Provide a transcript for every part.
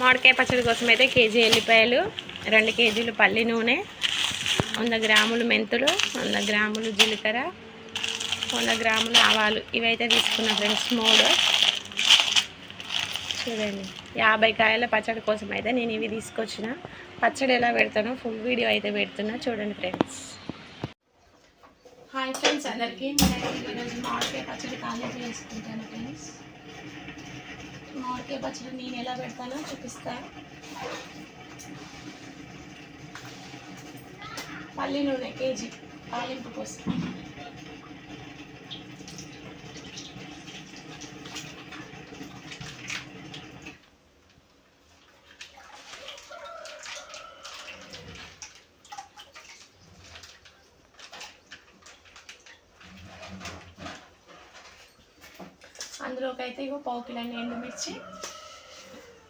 మామిడికాయ పచ్చడి కోసం అయితే కేజీ ఎల్లిపాయలు రెండు కేజీలు పల్లి నూనె వంద గ్రాములు మెంతులు వంద గ్రాములు జీలకర్ర వంద గ్రాములు ఆవాలు. ఇవైతే తీసుకున్న ఫ్రెండ్స్ మూడు. చూడండి యాభై కాయల పచ్చడి కోసం అయితే నేను ఇవి తీసుకొచ్చిన. పచ్చడి ఎలా పెడతానో ఫుల్ వీడియో అయితే పెడుతున్నా. చూడండి ఫ్రెండ్స్. హాయ్ ఫ్రెండ్స్ అందరికీ. నేనైతే ఈరోజు మామిడికాయ పచ్చడి కాలేజీ వేసుకుంటాను ఫ్రెండ్స్ మామిడికాయ పచ్చడి నేను ఎలా పెడతానో చూపిస్తా. పల్లి నూనె కేజీ తాలింపు కోసం. అందులోకి అయితే ఇగో పావు కిలో ఎండుమిర్చి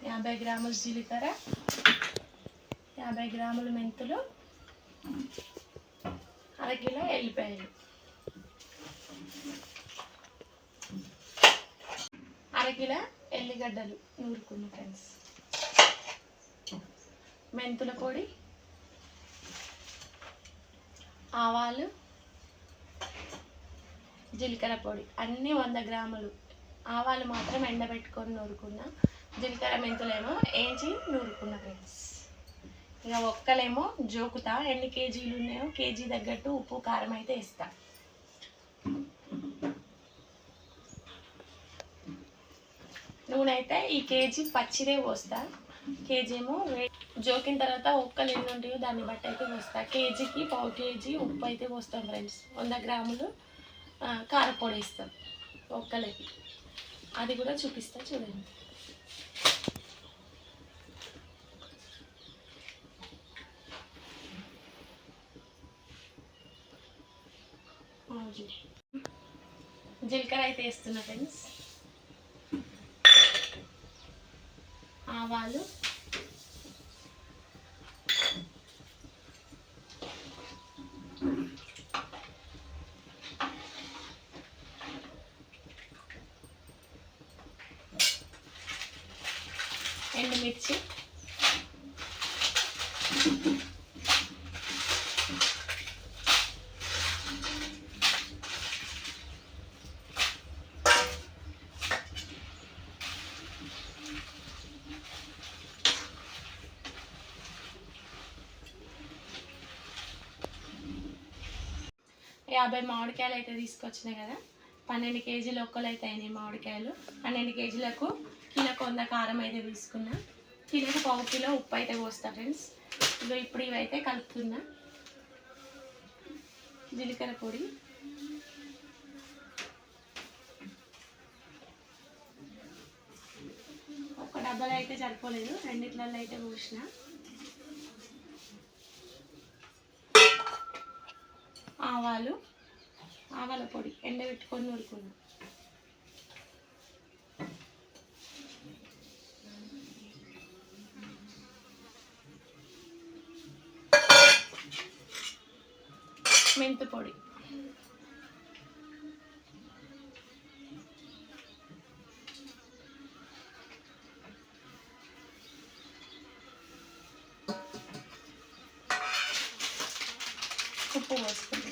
యాభై గ్రాములు జీలకర్ర యాభై గ్రాములు మెంతులు అరకిలో ఎల్లిపాయలు. అరకిలో ఎల్లిగడ్డలు నూరుకున్న ఫ్రెండ్స్. మెంతుల పొడి ఆవాలు జీలకర్ర పొడి అన్నీ వంద గ్రాములు. ఆవాలు మాత్రం ఎండబెట్టుకొని నూరుకున్నా జీలకర్ర మెంతులేమో వేయించి నూరుకున్నా ఫ్రెండ్స్. ఇక ఒక్కలేమో జోకుతా ఎన్ని కేజీలు ఉన్నాయో కేజీ తగ్గట్టు ఉప్పు కారం అయితే ఇస్తా నూనె అయితే ఈ కేజీ పచ్చిదే పోస్తా. కేజీ ఏమో జోకిన తర్వాత ఒక్కలు ఎన్ని ఉంటాయో దాన్ని బట్టి అయితే పోస్తా. కేజీకి పావు కేజీ ఉప్పు అయితే పోస్తాం ఫ్రెండ్స్. వంద గ్రాములు కారపొడి ఇస్తాం ఒక్కలకి. అది కూడా చూపిస్తా చూడండి. జీలకర్ర అయితే వేస్తున్నా ఫ్రెండ్స్. ఆవాలు ఎండుమిర్చి యాభై మామిడికాయలు అయితే తీసుకొచ్చినాయి కదా. పన్నెండు కేజీలు ఒక్కలు అయితే అయినాయి మామిడికాయలు. పన్నెండు కేజీలకు కిలోకి వంద కారం అయితే తీసుకున్నా. కిలోకి పావు కిలో ఉప్పు అయితే పోస్తా ఫ్రెండ్స్ ఇగో ఇప్పుడు ఇవైతే కలుపుతున్నా. జీలకర్ర పొడి. ఒక డబ్బాలో అయితే సరిపోలేదు. రెండిట్లలో అయితే పోసిన. ఆవాలు ఆవాల పొడి. ఎండబెట్టుకొని నూరుకున్నాను మెంతు పొడి ఉప్పు పోసుకుంటున్నాం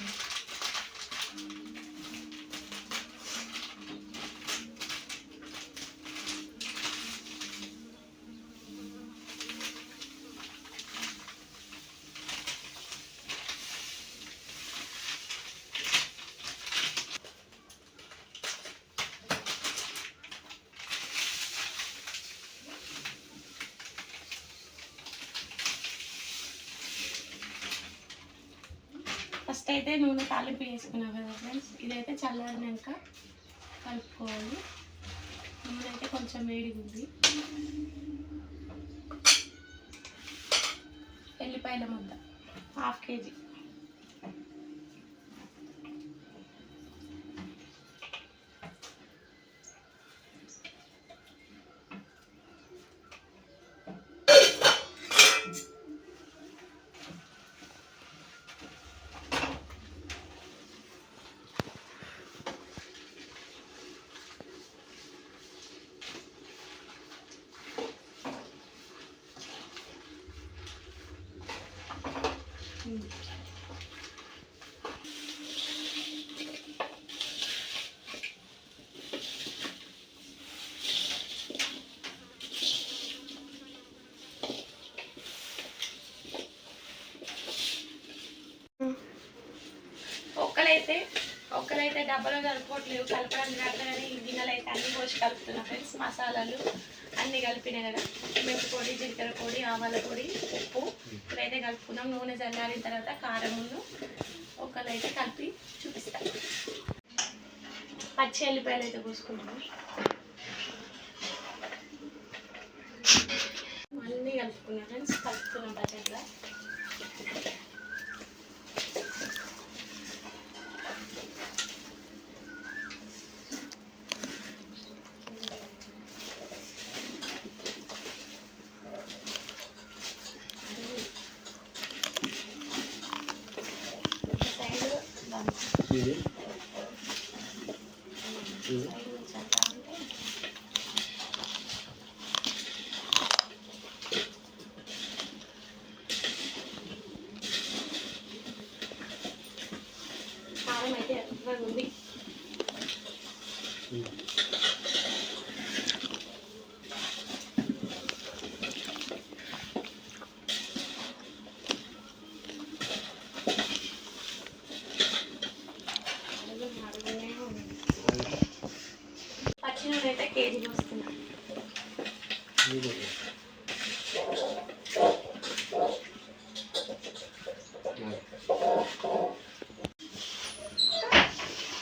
అయితే నూనె తాలింపు వేసుకున్నాం కదా ఫ్రెండ్స్ ఇదైతే చల్లారినాక కలుపుకోవాలి. నూనె అయితే కొంచెం వేడిగుంది. ఎల్లిపాయల ముద్ద హాఫ్ కేజీ. అయితే ఒక్కలైతే డబ్బాలో కలుపుకోవట్లేదు. కలపడానికి రాట్లేదని కానీ ఈ గిన్నెలు అయితే అన్ని పోసి కలుపుతున్నా ఫ్రెండ్స్. మసాలాలు అన్నీ కలిపినాయి కదా మెంతి పొడి జీలకర్ర పొడి ఆవాల పొడి ఉప్పు ఇవైతే కలుపుకున్నాం నూనె చల్లారిన తర్వాత కారమును ఒక్కలైతే కలిపి చూపిస్తాను పచ్చి ఎల్లిపాయలు అయితే పోసుకుంటాము అన్నీ కలుపుకున్నాం ఫ్రెండ్స్. కలుపుతున్నాం పచ్చడిగా দিয়ে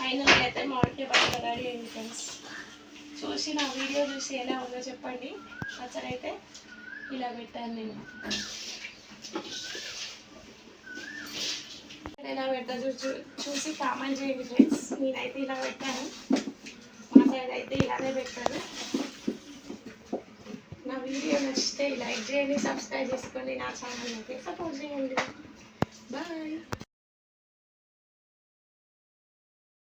అయితే అయితే మామిడికాయ పచ్చడి రెడీ అయింది ఫ్రెండ్స్ చూసి నా వీడియో చూసి ఎలా ఉందో చెప్పండి. పచ్చడి అయితే ఇలా పెట్టాను నేను. ఎలా పెట్టా చూ చూసి కామెంట్ చేయండి ఫ్రెండ్స్ నేనైతే ఇలా పెట్టాను. సైడ్ పెట్టాను నా వీడియో నచ్చితే లైక్ చేయండి సబ్స్క్రైబ్ చేసుకోండి నా ఛానల్ అయితే సపోర్ట్ చేయండి. బాయ్.